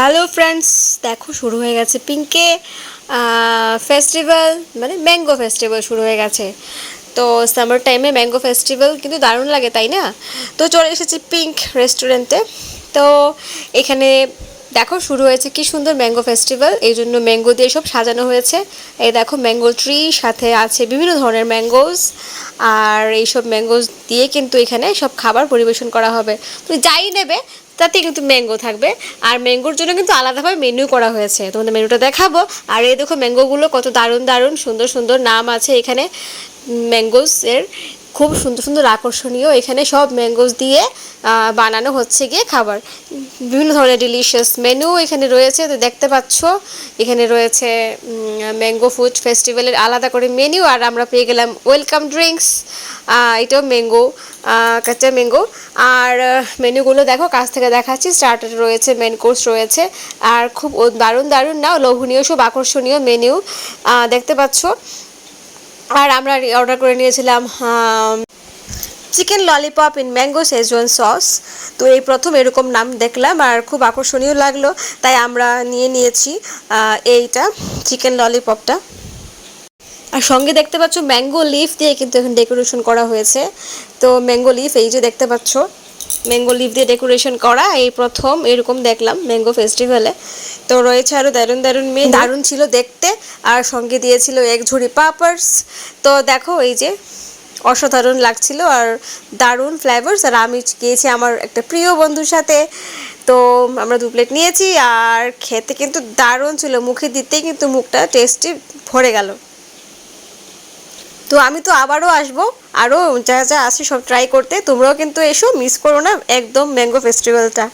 Hello friends দেখো, শুরু হয়ে গেছে পিঙ্কে ফেস্টিভ্যাল মানে ম্যাঙ্গো ফেস্টিভ্যাল শুরু হয়ে গেছে। তো সামার টাইমে ম্যাঙ্গো ফেস্টিভ্যাল কিন্তু দারুণ লাগে, তাই না? তো চলে এসেছি পিঙ্ক রেস্টুরেন্টে তো এখানে দেখো, শুরু হয়েছে কি সুন্দর ম্যাঙ্গো ফেস্টিভ্যাল এই জন্য ম্যাঙ্গো দিয়ে সব সাজানো হয়েছে। এই দেখো ম্যাঙ্গো ট্রি সাথে আছে বিভিন্ন ধরনের ম্যাঙ্গোজ আর এইসব ম্যাঙ্গোজ দিয়ে কিন্তু এখানে সব খাবার পরিবেশন করা হবে। তুমি যাই নেবে তাতে কিন্তু ম্যাঙ্গো থাকবে। আর ম্যাঙ্গোর জন্য কিন্তু আলাদাভাবে মেনু করা হয়েছে। তোমাদের মেনুটা দেখাবো। আর এই দেখো ম্যাঙ্গোগুলো কত দারুণ দারুণ, সুন্দর সুন্দর নাম আছে এখানে। ম্যাঙ্গোস এর খুব সুন্দর সুন্দর আকর্ষণীয়। এখানে সব ম্যাঙ্গোস দিয়ে বানানো হচ্ছে গিয়ে খাবার। বিভিন্ন ধরনের ডিলিশিয়াস মেনু এখানে রয়েছে, তো দেখতে পাচ্ছ। এখানে রয়েছে ম্যাঙ্গো ফুড ফেস্টিভ্যালের আলাদা করে মেনু আর আমরা পেয়ে গেলাম ওয়েলকাম ড্রিঙ্কস এটাও ম্যাঙ্গো কাঁচা ম্যাঙ্গো আর মেনুগুলো দেখো, কাছ থেকে দেখাচ্ছি। স্টার্টার রয়েছে মেন কোর্স রয়েছে। আর খুব দারুণ দারুণ, না? লোভনীয় সব আকর্ষণীয় মেনু দেখতে পাচ্ছ। আর আমরা অর্ডার করে নিয়েছিলাম chicken lollipop in mango Schezwan sauce তো এই প্রথম এরকম নাম দেখলাম আর খুব আকর্ষণীয় লাগল, তাই আমরা নিয়ে নিয়েছি এইটা চিকেন ললিপপটা আর সঙ্গে দেখতে পাচ্ছ ম্যাঙ্গো লিফ দিয়ে কিন্তু এখন ডেকোরেশন করা হয়েছে। তো ম্যাঙ্গো লিফ এই যে দেখতে পাচ্ছ ম্যাঙ্গো লিভ দিয়ে ডেকোরেশন করা এই প্রথম এরকম দেখলাম ম্যাঙ্গো ফেস্টিভ্যালে তো রয়েছে আরও দারুণ দারুণ মেয়ে দারুণ ছিল দেখতে আর সঙ্গে দিয়েছিল এক ঝুড়ি পাপার্স তো দেখো এই যে অসাধারণ লাগছিল আর দারুণ ফ্লেভার্স আর আমি গিয়েছি আমার একটা প্রিয় বন্ধুর সাথে তো আমরা দু প্লেট নিয়েছি আর খেতে কিন্তু দারুণ ছিল মুখে দিতেই কিন্তু মুখটা টেস্টি ভরে গেল। তো আমি তো আবারও আসব। আরও যা যা আছে সব ট্রাই করতে। তোমরাও কিন্তু এসো মিস করো না, একদম ম্যাঙ্গো ফেস্টিভ্যালটা